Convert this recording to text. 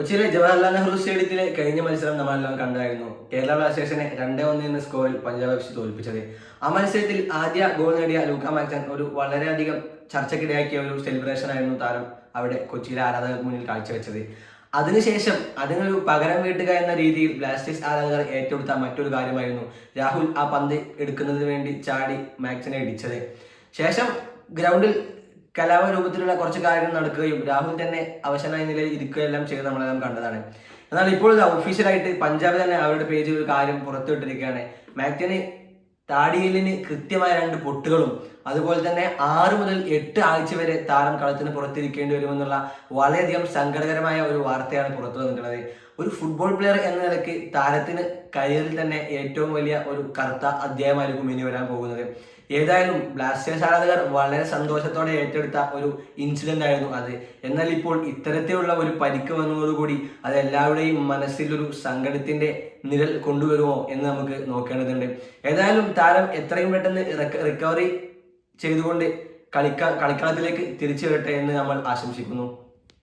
കൊച്ചിയിലെ ജവഹർലാൽ നെഹ്റു സ്റ്റേഡിയത്തിലെ കഴിഞ്ഞ മത്സരം നമ്മളെല്ലാം കണ്ടായിരുന്നു. കേരള ബ്ലാസ്റ്റേഴ്സിനെ രണ്ടേ ഒന്ന് എന്ന സ്കോറിൽ പഞ്ചാബ് എഫ് സി തോൽപ്പിച്ചത്. ആ മത്സരത്തിൽ ആദ്യ ഗോൾ നേടിയ ലൂക്ക മാക്സൺ ഒരു വളരെയധികം ചർച്ചക്കിടയാക്കിയ ഒരു സെലിബ്രേഷൻ ആയിരുന്നു താരം അവിടെ കൊച്ചിയിലെ ആരാധകർക്ക് മുന്നിൽ കാഴ്ചവെച്ചത്. അതിനുശേഷം അതിനൊരു പകരം വീട്ടുക എന്ന രീതിയിൽ ബ്ലാസ്റ്റേഴ്സ് ആരാധകർ ഏറ്റെടുത്ത മറ്റൊരു കാര്യമായിരുന്നു രാഹുൽ ആ പന്ത് എടുക്കുന്നതിന് വേണ്ടി ചാടി മാക്സിനെ ഇടിച്ചത്. ശേഷം ഗ്രൗണ്ടിൽ കലാപരൂപത്തിലുള്ള കുറച്ച് കാര്യങ്ങൾ നടക്കുകയും രാഹുൽ തന്നെ അവശനായ നിലയിൽ ഇരിക്കുകയെല്ലാം ചെയ്ത് നമ്മളെല്ലാം കണ്ടതാണ്. എന്നാൽ ഇപ്പോൾ ഒഫീഷ്യലായിട്ട് പഞ്ചാബ് തന്നെ അവരുടെ പേജിൽ ഒരു കാര്യം പുറത്തുവിട്ടിരിക്കുകയാണ്. മാക്ടിന് താടിയലിന് കൃത്യമായ രണ്ട് പൊട്ടുകളും അതുപോലെ തന്നെ ആറ് മുതൽ എട്ട് ആഴ്ച വരെ താരം കളത്തിന് പുറത്തിരിക്കേണ്ടി വരുമെന്നുള്ള വളരെയധികം സങ്കടകരമായ ഒരു വാർത്തയാണ് പുറത്തു വന്നിട്ടുള്ളത്. ഒരു ഫുട്ബോൾ പ്ലെയർ എന്ന നിലയ്ക്ക് താരത്തിന് കരിയറിൽ തന്നെ ഏറ്റവും വലിയ ഒരു കറുത്ത അധ്യായമായിരിക്കും ഇനി വരാൻ പോകുന്നത്. ഏതായാലും ബ്ലാസ്റ്റേഴ്സ് ആരാധകർ വളരെ സന്തോഷത്തോടെ ഏറ്റെടുത്ത ഒരു ഇൻസിഡന്റ് ആയിരുന്നു അത്. എന്നാൽ ഇപ്പോൾ ഇത്തരത്തിലുള്ള ഒരു പരിക്ക് വന്നതോടുകൂടി അത് എല്ലാവരുടെയും മനസ്സിലൊരു സങ്കടത്തിന്റെ നിഴൽ കൊണ്ടുവരുമോ എന്ന് നമുക്ക് നോക്കേണ്ടതുണ്ട്. ഏതായാലും താരം എത്രയും പെട്ടെന്ന് റിക്കവറി ചെയ്തുകൊണ്ട് കളിക്ക കളിക്കളത്തിലേക്ക് തിരിച്ചു വരട്ടെ എന്ന് നമ്മൾ ആശംസിക്കുന്നു.